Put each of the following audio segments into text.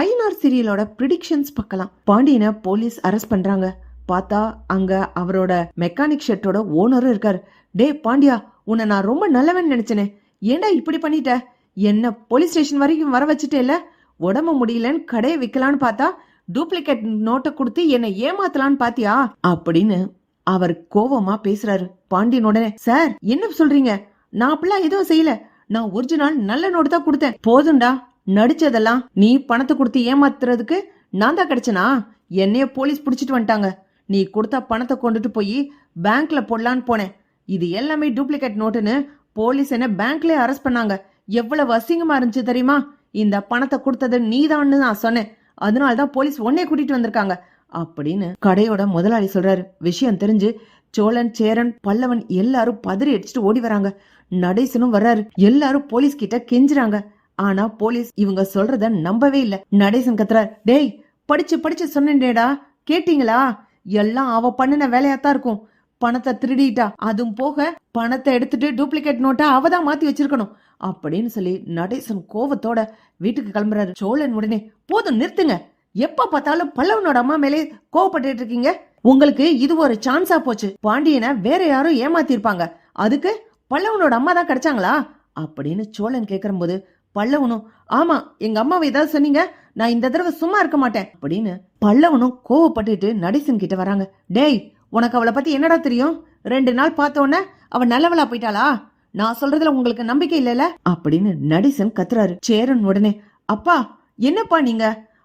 ஐநார் சீரியலோட predictions பார்க்கலாம். பாண்டியனை police arrest பண்றாங்க. பார்த்தா அங்க அவரோட மெக்கானிக் ஷெட்டோட ஓனரும் இருக்கார். டே பாண்டியா உன்னை நான் ரொம்ப நல்லவன் நினைச்சேனே. ஏன்டா இப்படி பண்ணிட்ட? என்ன போலீஸ் ஸ்டேஷன் வரைக்கும் வர வச்சுட்டே இல்ல உடம்பு முடியலன்னு கடையை விற்கலான்னு பார்த்தா டூப்ளிகேட் நோட்டை கொடுத்து என்னை ஏமாத்தலான்னு பாத்தியா? அப்படின்னு அவர் கோவமா பேசுறாரு. பாண்டியன் உடனே சார் என்ன சொல்றீங்க? நான் அப்படிலாம் எதுவும் செய்யல. நான் ஒரிஜினல் நல்ல நோட்டு தான் கொடுத்தேன். போதும்டா நடிச்சதெல்லாம் நீ பணத்தை கொடுத்து ஏமாத்துறதுக்கு நான் தான் கிடைச்சனா? என்னைய போலீஸ் பிடிச்சிட்டு வந்துட்டாங்க. நீ கொடுத்த பணத்தை கொண்டுட்டு போய் பேங்க்ல போடலான்னு போனேன். இது எல்லாமே டூப்ளிகேட் நோட்டுன்னு போலீஸ் என்ன பேங்க்லயே அரெஸ்ட் பண்ணாங்க. எவ்வளவு அசிங்கமா இருந்துச்சு தெரியுமா? இந்த பணத்தை கொடுத்தது நீதான்னு நான் சொன்னேன். அதனால தான் போலீஸ் உன்னைய கூட்டிட்டு வந்திருக்காங்க. அப்படின்னு கடையோட முதலாளி சொல்றாரு. விஷயம் தெரிஞ்சு சோழன் சேரன் பல்லவன் எல்லாரும் பதறி அடிச்சுட்டு ஓடி வராங்க. நடேசனும் வர்றாரு. எல்லாரும் போலீஸ் கிட்ட கெஞ்சுறாங்க. ஆனா போலீஸ் இவங்க சொல்றத நம்பவே இல்ல. நடேசன் கத்துறார் டேய் படிச்சு படிச்சு சொன்னேன்டேடா. கேட்டீங்களா? எல்லாம் அவ பண்ணின வேலையாத்தான் இருக்கும். பணத்தை திருடிட்டா. அதுவும் போக பணத்தை எடுத்துட்டு டூப்ளிகேட் நோட்டா அவ தான் மாத்தி வச்சிருக்கணும். அப்படின்னு சொல்லி நடேசன் கோவத்தோட வீட்டுக்கு கிளம்புறாரு. சோழன் உடனே போதும் நிறுத்துங்க. எப்ப பார்த்தாலும் பல்லவனோட அம்மா மேலே கோவப்பட்டு இருக்கீங்க? உங்களுக்கு இது ஒரு சான்ஸா போச்சு. பாண்டியனை வேற யாரும் ஏமாத்திருப்பாங்க. அதுக்கு பல்லவனோட அம்மா தான் கிடைச்சாங்களா? அப்படின்னு சோழன் கேக்குறபோது பல்லவனும் ஆமா எங்க அம்மாவை ஏதாவது சொன்னீங்க? நான் இந்த தடவை சும்மா இருக்க மாட்டேன். அப்படின்னு பல்லவனும் கோவப்பட்டுட்டு நடேசன் கிட்ட வராங்க. டேய் உனக்கு அவளை பத்தி என்னடா தெரியும்? ரெண்டு நாள் பார்த்தோன்னே அவ நல்லவளா போயிட்டாளா? நான் சொல்றதுல உங்களுக்கு நம்பிக்கை இல்லைல்ல? அப்படின்னு நடேசன் கத்துறாரு. சேரன் உடனே அப்பா என்னப்பா நீங்க?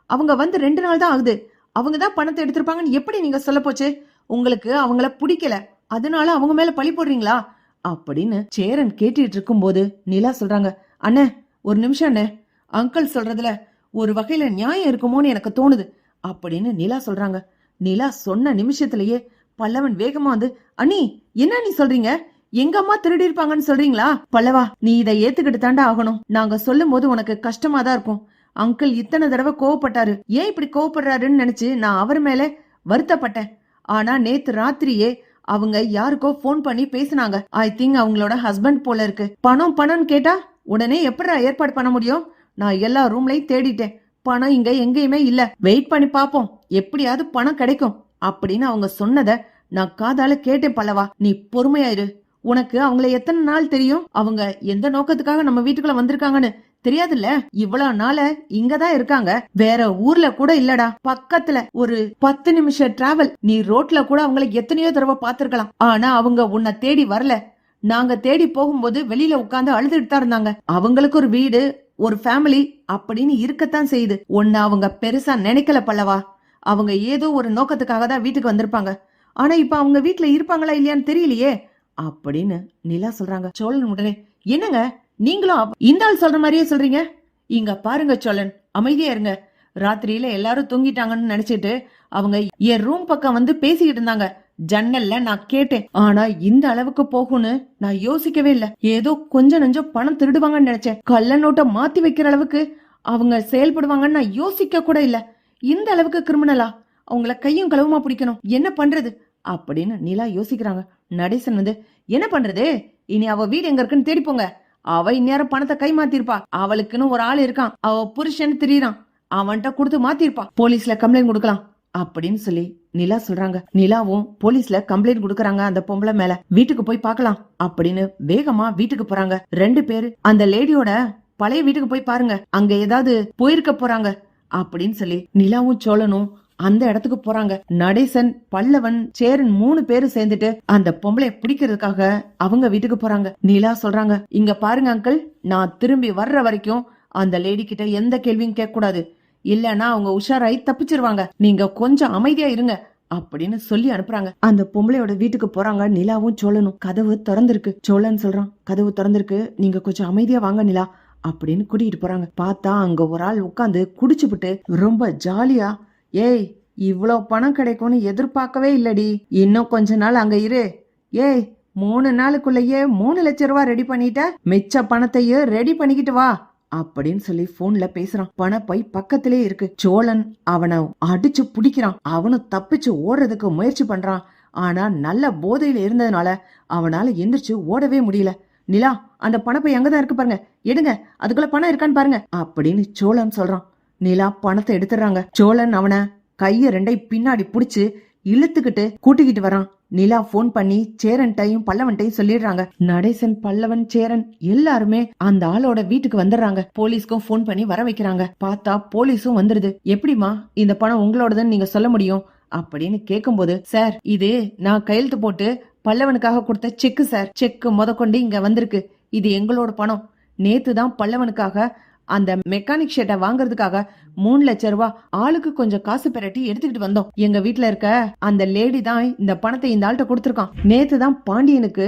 அவங்க வந்து ரெண்டு நாள் தான் ஆகுது. அவங்க தான் பணத்தை எடுத்திருப்பாங்கன்னு எப்படி நீங்க சொல்ல போச்சு? உங்களுக்கு அவங்கள பிடிக்கல. அதனால அவங்க மேல பழி போடுறீங்களா? அப்படின்னு சேரன் கேட்டுட்டு இருக்கும்போது நிலா சொல்றாங்க அண்ணே ஒரு நிமிஷம் அண்ணே அங்கிள் சொல்றதுல ஒரு வகையில நியாயம் இருக்குமோன்னு எனக்கு தோணுது. அப்படின்னு நிலா சொல்றாங்க. நிலா சொன்ன நிமிஷத்திலேயே பல்லவன் வேகமா வந்து அண்ணி என்ன நீ சொல்றீங்க? எங்க அம்மா திருடி இருப்பாங்கன்னு சொல்றீங்களா? பல்லவா நீ இதை ஏத்துக்கிட்டு தாண்டா ஆகணும். நாங்க சொல்லும் போது உனக்கு கஷ்டமா தான் இருக்கும். அங்கிள் இத்தனை தடவை கோவப்பட்டாரு. ஏன் இப்படி கோவப்படுறாருன்னு நினைச்சு நான் அவர் மேல வருத்தப்பட்டேன். ஆனா நேத்து ராத்திரியே அவங்க யாருக்கோ ஃபோன் பண்ணி பேசுனாங்க. ஐ திங்க் அவங்களோட ஹஸ்பண்ட் போல இருக்கு. பணம் பணம்னு கேட்டா உடனே எப்படி ஏற்பாடு பண்ண முடியும்? நான் எல்லா ரூம்லையும் தேடிட்டேன். பணம் இங்க எங்கேயுமே இல்ல. வெயிட் பண்ணி பாப்போம். எப்படியாவது பணம் கிடைக்கும். அப்படின்னு அவங்க சொன்னத நான் காதால கேட்டேன் பல்லவா. நீ பொறுமையாயிரு உனக்கு அவங்கள எத்தனை நாள் தெரியும்? அவங்க எந்த நோக்கத்துக்காக நம்ம வீட்டுக்குள்ள வந்திருக்காங்கன்னு தெரியாதுல்ல? இவ்வளவு நாள இங்கதான் இருக்காங்க. வேற ஊர்ல கூட இல்லடா. பக்கத்துல ஒரு பத்து நிமிஷம் டிராவல் நீ ரோட்ல கூட அவங்களை எத்தனையோ தடவை பாத்திருக்கலாம் ஆனா அவங்க உன்னை தேடி வரல. நாங்க தேடி போகும்போது வெளியில உட்காந்து அழுதுட்டு தான் இருந்தாங்க. அவங்களுக்கு ஒரு வீடு ஒரு ஃபேமிலி அப்படின்னு இருக்கத்தான் செய்யுது. ஒன்னு அவங்க பெருசா நினைக்கல பல்லவா. அவங்க ஏதோ ஒரு நோக்கத்துக்காக தான் வீட்டுக்கு வந்திருப்பாங்க. ஆனா இப்ப அவங்க வீட்டுல இருப்பாங்களா இல்லையான்னு தெரியலையே அப்படின்னு நிலா சொல்றாங்க. சோழன் உடனே என்னங்க? நீங்களும் இந்த ஆள் சொல்ற மாதிரியே சொல்றீங்க? இங்க பாருங்க சோழன் அமைதியா இருங்க. ராத்திரியில எல்லாரும் தூங்கிட்டாங்கன்னு நினைச்சிட்டு அவங்க என் ரூம் பக்கம் வந்து பேசிக்கிட்டு இருந்தாங்க. ஜன்னல்ல நான் கேட்டேன். ஆனா இந்த அளவுக்கு போகும்னு நான் யோசிக்கவே இல்ல. ஏதோ கொஞ்சம் நஞ்சம் பணம் திருடுவாங்கன்னு நினைச்சேன். கள்ள நோட்டை மாத்தி வைக்கிற அளவுக்கு அவங்க செயல்படுவாங்கன்னு நான் யோசிக்க கூட இல்ல. இந்த அளவுக்கு கிரிமினலா அவங்கள கையும் களவுமா பிடிக்கணும். என்ன பண்றது? அப்படின்னு நிலா யோசிக்கிறாங்க. நடேசன் வந்து என்ன பண்றது? இனி அவ வீடு எங்க இருக்குன்னு தேடி போங்க. அவ இந்நேரம் பணத்தை கை மாத்திருப்பா. அவளுக்குன்னு ஒரு ஆள் இருக்கான். அவ புருஷன் திரியறான். அவன்கிட்ட கொடுத்து மாத்திருப்பா. போலீஸ்ல கம்ப்ளைண்ட் கொடுக்கலாம். அப்படின்னு சொல்லி நிலா சொல்றாங்க. நிலாவும் போலீஸ்ல கம்ப்ளைண்ட் கொடுக்கறாங்க அந்த பொம்பளை மேல. வீட்டுக்கு போய் பார்க்கலாம் அப்படின்னு வேகமா வீட்டுக்கு போறாங்க. ரெண்டு பேரு அந்த லேடியோட பழைய வீட்டுக்கு போய் பாருங்க. அங்க ஏதாவது போயிருக்க போறாங்க அப்படின்னு சொல்லி நிலாவும் சோழனும் அந்த இடத்துக்கு போறாங்க. நடேசன் பல்லவன் சேரன் மூணு பேரும் சேர்ந்துட்டு அந்த பொம்பளைய பிடிக்கிறதுக்காக அவங்க வீட்டுக்கு போறாங்க. நிலா சொல்றாங்க இங்க பாருங்க அங்கிள் நான் திரும்பி வர்ற வரைக்கும் அந்த லேடி கிட்ட எந்த கேள்வியும் கேட்க கூடாது இல்லனா அவங்க உஷாராயி தப்பிச்சிருவாங்க. நீங்க கொஞ்சம் அமைதியா இருங்க. அப்படின்னு சொல்லி அனுப்புறாங்க. அந்த பொம்பளையோட வீட்டுக்கு போறாங்க. நிலாவும் சோழனும். கதவு திறந்திருக்கு. சோழன் சொல்றான் கதவு திறந்திருக்கு. நீங்க கொஞ்சம் அமைதியா வாங்க நிலா. அப்படின்னு கூட்டிட்டு போறாங்க. பார்த்தா அங்க ஒரு ஆள் உட்காந்து குடிச்சுப்புட்டு ரொம்ப ஜாலியா ஏய் இவ்வளோ பணம் கிடைக்கும்னு எதிர்பார்க்கவே இல்லடி. இன்னும் கொஞ்ச நாள் அங்க இரு. ஏய் மூணு நாளுக்குள்ளேயே மூணு லட்ச ரூபா ரெடி பண்ணிட்ட. மிச்ச பணத்தையும் ரெடி பண்ணிக்கிட்டு வா. அப்படின்னு சொல்லி போன்ல பேசுறான். பணப்பை பக்கத்திலே இருக்கு. சோழன் அவனை அடிச்சு பிடிக்கிறான். அவனும் தப்பிச்சு ஓடுறதுக்கு முயற்சி பண்றான். ஆனா நல்ல போதையில இருந்ததுனால அவனால எந்திரிச்சு ஓடவே முடியல. நிலா அந்த பணப்பை அங்கதான் இருக்கு பாருங்க. எடுங்க அதுக்குள்ள பணம் இருக்கான்னு பாருங்க. அப்படின்னு சோழன் சொல்றான். நிலா பணத்தை எடுத்துறாங்க சோழன் அவனை கைய ரெண்டை பின்னாடி புடிச்சு இழுத்துக்கிட்டு கூட்டிக்கிட்டு வரான். நிலா ஃபோன் பண்ணி சேரன்ட்டையும் பல்லவன்ட்டையும் சொல்லிடுறாங்க. நடேசன் பல்லவன் சேரன் எல்லாருமே அந்த ஆளோட வீட்டுக்கு வந்துடுறாங்க. போலீஸ்க்கும் ஃபோன் பண்ணி வர வைக்கிறாங்க. பார்த்தா போலீஸும் வந்துருது. எப்படிமா இந்த பணம் உங்களோடதுன்னு நீங்க சொல்ல முடியும்? அப்படின்னு கேட்கும்போது சார் இது நான் கையெழுத்து போட்டு பல்லவனுக்காக கொடுத்த செக்கு சார். செக்கு முத கொண்டு இங்க வந்திருக்கு. இது எங்களோட பணம். நேத்து தான் பல்லவனுக்காக அந்த மெக்கானிக் ஷெட்டை வாங்குறதுக்காக மூணு லட்ச ரூபா ஆளுக்கு கொஞ்சம் காசு பெரட்டி எடுத்துக்கிட்டு வந்தோம். எங்க வீட்டுல இருக்க அந்த லேடி தான் இந்த பணத்தை இந்த ஆள்கிட்ட கொடுத்துருக்கான். நேத்து தான் பாண்டியனுக்கு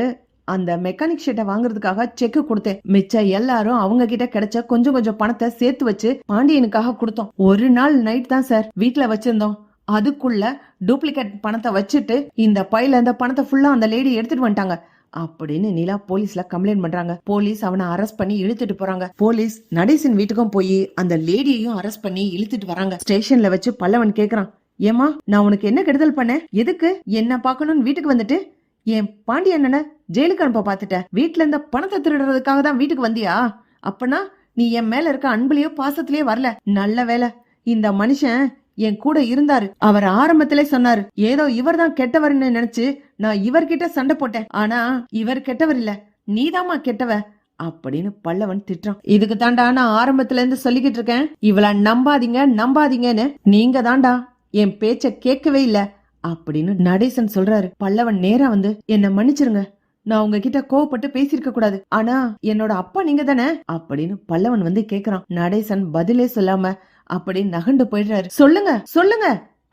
அந்த மெக்கானிக் ஷெட்டை வாங்குறதுக்காக செக் கொடுத்தேன். மிச்சம் எல்லாரும் அவங்க கிட்ட கிடைச்ச கொஞ்சம் கொஞ்சம் பணத்தை சேர்த்து வச்சு பாண்டியனுக்காக கொடுத்தோம். ஒரு நாள் நைட் தான் சார் வீட்டுல வச்சிருந்தோம். அதுக்குள்ள டூப்ளிகேட் பணத்தை வச்சுட்டு இந்த பையில இந்த பணத்தை ஃபுல்லா அந்த லேடி எடுத்துட்டு வந்துட்டாங்க. அப்படின்னு நிலா போலீஸ்ல கம்ப்ளைண்ட் பண்றாங்க. போலீஸ் அவனை அரெஸ்ட் பண்ணி இழுத்துட்டு போறாங்க. போலீஸ் நடேசன் வீட்டுக்கும் போய் அந்த லேடியையும் அரெஸ்ட் பண்ணி இழுத்துட்டு வராங்க. ஸ்டேஷன்ல வச்சு பல்லவன் கேக்குறான். ஏமா நான் உனக்கு என்ன கெடுதல் பண்ணேன் எதுக்கு? என்ன பாக்கணும்னு வீட்டுக்கு வந்துட்டு? என் பாண்டி அண்ணனை ஜெயிலுக்கு அனுப்ப பாத்துட்ட வீட்டுல இருந்த பணத்தை திருடுறதுக்காக தான் வீட்டுக்கு வந்தியா? அப்பனா நீ என் மேல இருக்க அன்புலயோ பாசத்திலயோ வரல. நல்ல வேலை இந்த மனுஷன் என் கூட இருந்தாரு. அவர் ஆரம்பத்திலே சொன்னாரு ஏதோ இவர் தான் கெட்டவர்னு நினைச்சு நான் இவர்கிட்ட சண்டை போட்டேன். ஆனா இவர் கெட்டவர் இல்ல. நீதாம்மா கெட்டவ? அப்படின்னு பல்லவன் திட்டுறான். இதுக்கு தாண்டா நான் ஆரம்பத்துல இருந்து சொல்லிக்கிட்டு இருக்கேன். இவள நம்பாதீங்க நம்பாதீங்கன்னு நீங்க தாண்டா என் பேச்ச கேட்கவே இல்ல. அப்படின்னு நடேசன் சொல்றாரு. பல்லவன் நேரா வந்து என்ன மன்னிச்சிருங்க. நான் உங்ககிட்ட கோவப்பட்டு பேசியிருக்க கூடாது. ஆனா என்னோட அப்பா நீங்க தானே? அப்படின்னு பல்லவன் வந்து கேக்குறான். நடேசன் பதிலே சொல்லாம அப்படி நகண்டு போயிடுறாரு. சொல்லுங்க சொல்லுங்க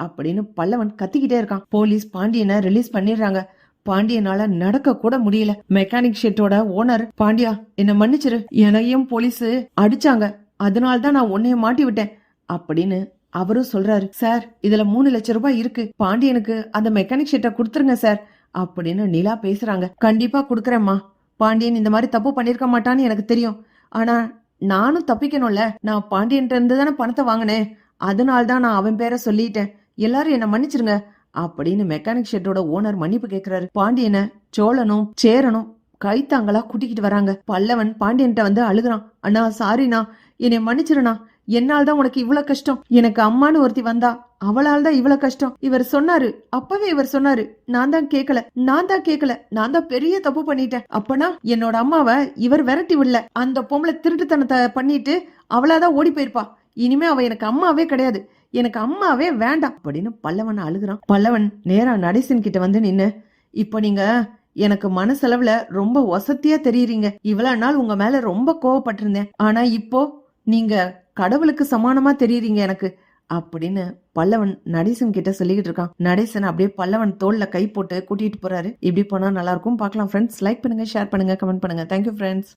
அப்படின்னு பல்லவன் கத்திக்கிட்டே இருக்கான். போலீஸ் பாண்டியனை ரிலீஸ் பண்ணிடுறாங்க. பாண்டியனால நடக்க கூட முடியல. மெக்கானிக் ஷெட்டோட ஓனர் பாண்டியா என்ன மன்னிச்சிரு. என்னையும் போலீஸ் அடிச்சாங்க. அதனால தான் நான் உன்னைய மாட்டி விட்டேன் அப்படின்னு அவரும் சொல்றாரு. சார் இதுல மூணு லட்சம் ரூபாய் இருக்கு. பாண்டியனுக்கு அந்த மெக்கானிக் ஷெட்டை கொடுத்துருங்க சார் அப்படின்னு நிலா பேசுறாங்க. கண்டிப்பா கொடுக்குறேம்மா. பாண்டியன் இந்த மாதிரி தப்பு பண்ணிருக்க மாட்டான்னு எனக்கு தெரியும். ஆனா நானும் தப்பிக்கணும்ல. நான் பாண்டியன்ட்ட இருந்து தானே பணத்தை வாங்கினேன். அதனால தான் நான் அவன் பேரை சொல்லிட்டேன். எல்லாரும் என்ன மன்னிச்சிருங்க அப்படின்னு மெக்கானிக் ஷெட்டோட ஓனர் மன்னிப்பு கேட்கிறாரு பாண்டியனை சோழனும் சேரனும் கைத்தாங்களா கூட்டிக்கிட்டு வராங்க. பல்லவன் பாண்டியன்ட்ட வந்து அழுகுறான். அண்ணா சாரிண்ணா என்னை மன்னிச்சிருண்ணா. என்னால் தான் உனக்கு இவ்வளவு கஷ்டம்? எனக்கு அம்மான்னு ஒருத்தி வந்தா அவளால் தான் இவ்வளவு கஷ்டம். இவர் சொன்னாரு அப்பவே இவர் சொன்னாரு நான் தான் கேட்கல நான் தான் கேட்கல நான் தான் பெரிய தப்பு பண்ணிட்டேன். அப்பனா என்னோட அம்மாவை இவர் விரட்டி விடல. அந்த பொம்பளை திருட்டுத்தனத்தை பண்ணிட்டு அவளாதான் ஓடி போயிருப்பா. இனிமே அவ எனக்கு அம்மாவே கிடையாது. எனக்கு அம்மாவே வேண்டாம். அப்படின்னு பல்லவன் அழுகுறான். பல்லவன் நேரா நடேசன் கிட்ட வந்து நின்னு இப்போ நீங்க எனக்கு மனசளவுல ரொம்ப வசதியா தெரியுறீங்க. இவ்வளவு நாள் உங்க மேல ரொம்ப கோவப்பட்டிருந்தேன். ஆனா இப்போ நீங்க கடவுளுக்கு சமானமா தெரியுறீங்க எனக்கு அப்படின்னு பல்லவன் நடேசன் கிட்ட சொல்லிக்கிட்டு இருக்கான். நடேசன் அப்படியே பல்லவன் தோல்ல கை போட்டு கூட்டிட்டு போறாரு. இப்படி போனா நல்லா இருக்கும் பார்க்கலாம் ஃப்ரெண்ட்ஸ் லைக் பண்ணுங்க ஷேர் பண்ணுங்க கமெண்ட் பண்ணுங்க. Thank you friends